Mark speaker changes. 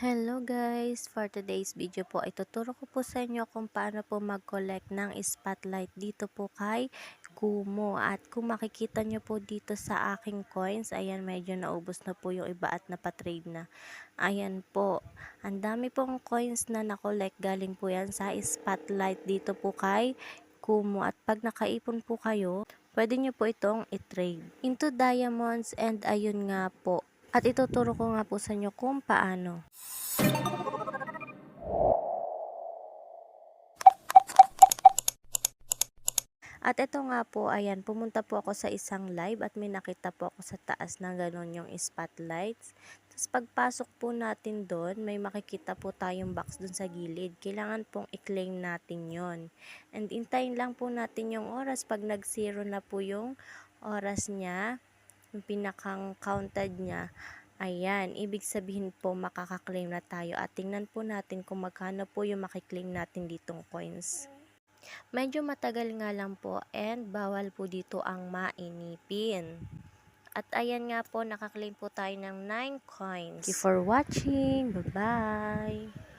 Speaker 1: Hello guys! For today's video po, ituturo ko po sa inyo kung paano po mag-collect ng spotlight dito po kay Kumo. At kung makikita nyo po dito sa aking coins, ayan medyo naubos na po yung iba at napatrade na. Ayan po, ang dami pong coins na na-collect galing po yan sa spotlight dito po kay Kumo. At pag nakaipon po kayo, pwede nyo po itong i-trade into diamonds and ayun nga po. At ituturo ko nga po sa inyo kung paano. At ito nga po, ayan, pumunta po ako sa isang live at may nakita po ako sa taas na gano'n yung spotlights. Tapos pagpasok po natin doon, may makikita po tayong box doon sa gilid. Kailangan pong i-claim natin yon And intayin lang po natin yung oras pag nag-zero na po yung oras niya, yung pinakang counted niya. Ayan, ibig sabihin po makaka-claim na tayo at tingnan po natin kung magkano po yung makiklaim natin ditong coins. Medyo matagal nga lang po and bawal po dito ang mainipin. At ayan nga po, nakaklaim po tayo ng 9 coins. Thank you for watching. Bye-bye!